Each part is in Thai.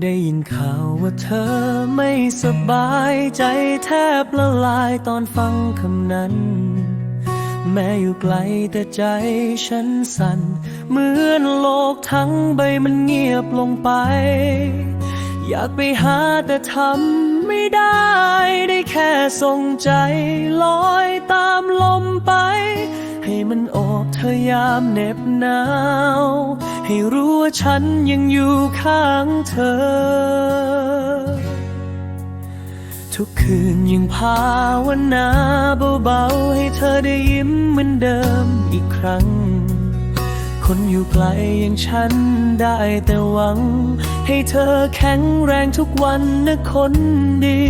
ได้ยินข่าวว่าเธอไม่สบายใจแทบละลายตอนฟังคำนั้น แม้อยู่ไกลแต่ใจฉันสั่น เหมือนโลกทั้งใบมันเงียบลงไป อยากไปหาแต่ทำไม่ได้ ได้แค่ส่งใจลอยตามลมไป ธอยามเหน็บหนาว ให้รู้ว่าฉันยังอยู่ข้างเธอ ทุกคืนยังภาวนาเบาๆ ให้เธอได้ยิ้มเหมือนเดิมอีกครั้ง คนอยู่ไกลอย่างฉันได้แต่หวัง ให้เธอแข็งแรงทุกวันนะคนดี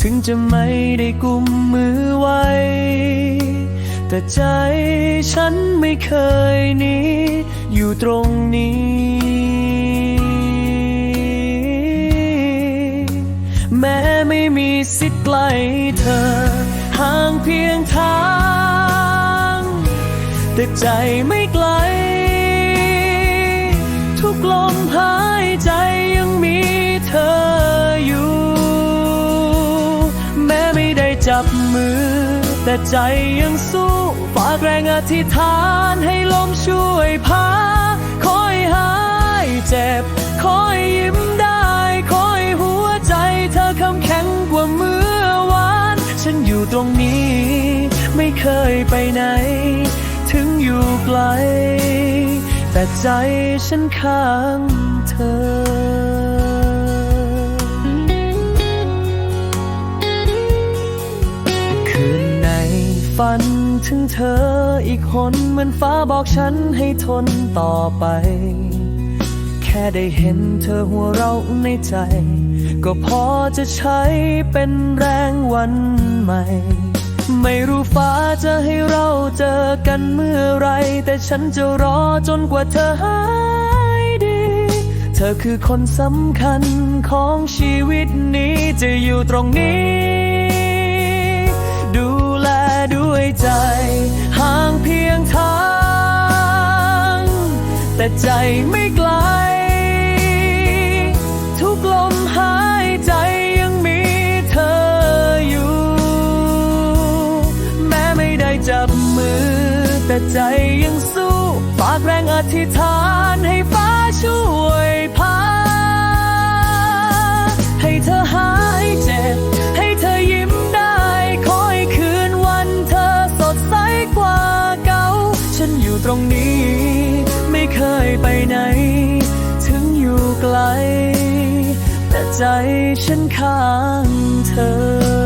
ถึงจะไม่ได้กุมมือไว้ แต่ใจฉันไม่เคยหนีอยู่ตรงนี้ แม้ไม่มีสิทธิ์ใกลเธอ ห่างเพียงทาง แต่ใจไม่ไกล ทุกลมหายใจยังมีเธออยู่ แม้ไม่ได้จับมือ แต่ใจยังสู้ ธิษฐานให้ลมช่วยพาคอยหายเจ็บคอยยิ้มได้คอยหัวใจเธอคำแข็งกว่าเมื่อวาน ฉันอยู่ตรงนี้ ไม่เคยไปไหน ถึงอยู่ไกล แต่ใจฉันข้างเธอ ฝันถึงเธออีกคนเหมือนฟ้าบอกฉันให้ทนต่อไป แค่ได้เห็นเธอหัวเราะในใจ ก็พอจะใช้เป็นแรงวันใหม่ ไม่รู้ฟ้าจะให้เราเจอกันเมื่อไร แต่ฉันจะรอจนกว่าเธอหายดี เธอคือคนสำคัญของชีวิตนี้จะอยู่ตรงนี้ ใจไม่ไกล ทุกลมหายใจยังมีเธออยู่ แม้ไม่ได้จับมือ แต่ใจยังสู้ฝากแรงอธิษฐานให้ฟ้าช่วยพาให้เธอหา เคยไปไหน ถึงอยู่ไกล แต่ใจฉันข้างเธอ